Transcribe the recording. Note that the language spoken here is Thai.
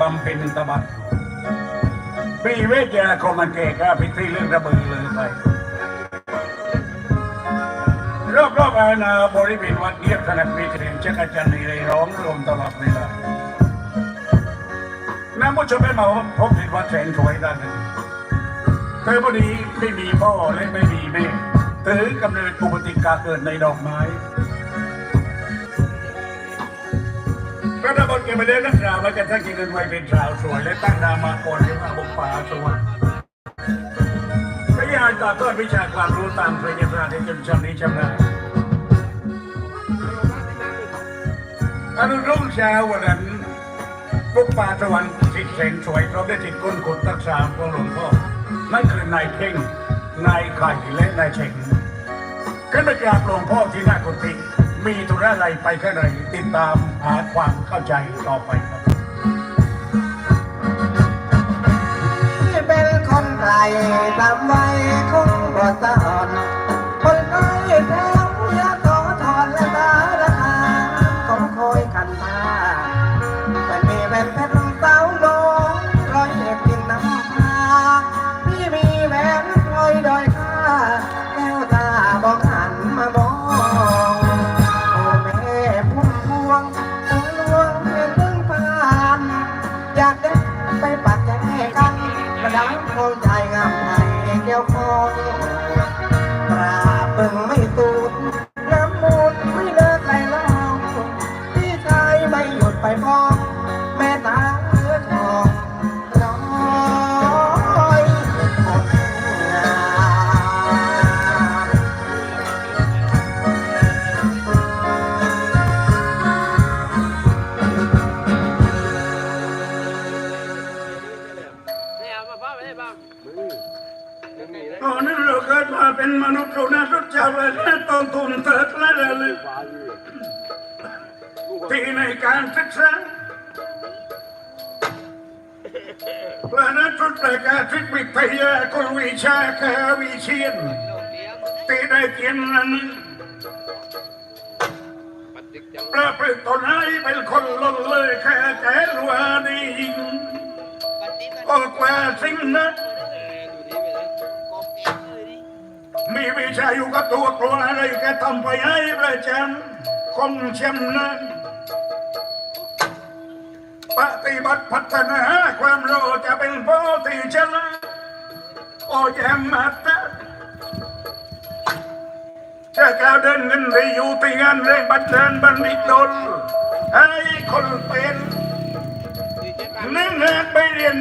บำเพ็ญตบะปีเวทยาคอมันเกก็พิธีเรื่องระเบิดเลยไปรอบรอบๆอาณาบริเวณวัดเงียบขนาดมีเสียงจักรจันทร์ในร้องรวมตลอดเวลาน้ำมุชเป็นมาพบที่วัดแสงสวยด้านหนึ่งเธอพอดีไม่มีพ่อและไม่มีแม่เธอกำเนิดปกติกาเกิดในดอกไม้ พระนบนเก็บไปเลี้ยงนักสาวแล้วกันทั้งกินเงินไว้เป็นสาวสวยและตั้งนามมาก่อนที่มาบุกป่าสวรรค์พระยาต่อต้นวิชาความรู้ตามพระยาศาสตร์จนชำนิชำนาญอนุรุ่งเช้าวันนั้นบุกป่าสวรรค์จิตแสงสวยพร้อมได้จิตก้นขุดตักษาของหลวงพ่อนั่นคือนายเข่งนายไข่และนายเฉงขึ้นไปกราบหลวงพ่อที่น้ากุฏิ มีธุระอะไรไปแค่ไหนติดตามหาความเข้าใจต่อไปครับเป็นคนไกลตามไว้คงบ่สะอ่อน ดังคงใจงามไทยเดี่ยวคองปราบเบิ่งไม่ตัว ตอนนั้นเราเกิดมาเป็นมนุษย์เราน่ารู้จักและน่ต้องทุนเถิดและระลึกที่ในการศึกษาและนั้นทุกประการทิศวิทยาคนวิชาคาวิเชียนที่ได้เกียนนั้นประพฤติตนให้เป็นคนล้นเลยแค่แก่รัวดี สิ่งนั้นมีวิชาอยู่กับตัวกลัวอะไรก็ทำไปให้ประจำคงชำนาญปฏิบัติพัฒนาความรู้จะเป็นโพธิชนะโอ้ยมาตาจะก้าวเดินเงินไปอยู่ที่งานเรื่องบันเทิงบันดิตดลให้คนเป็นนึ่งงานไปเรียน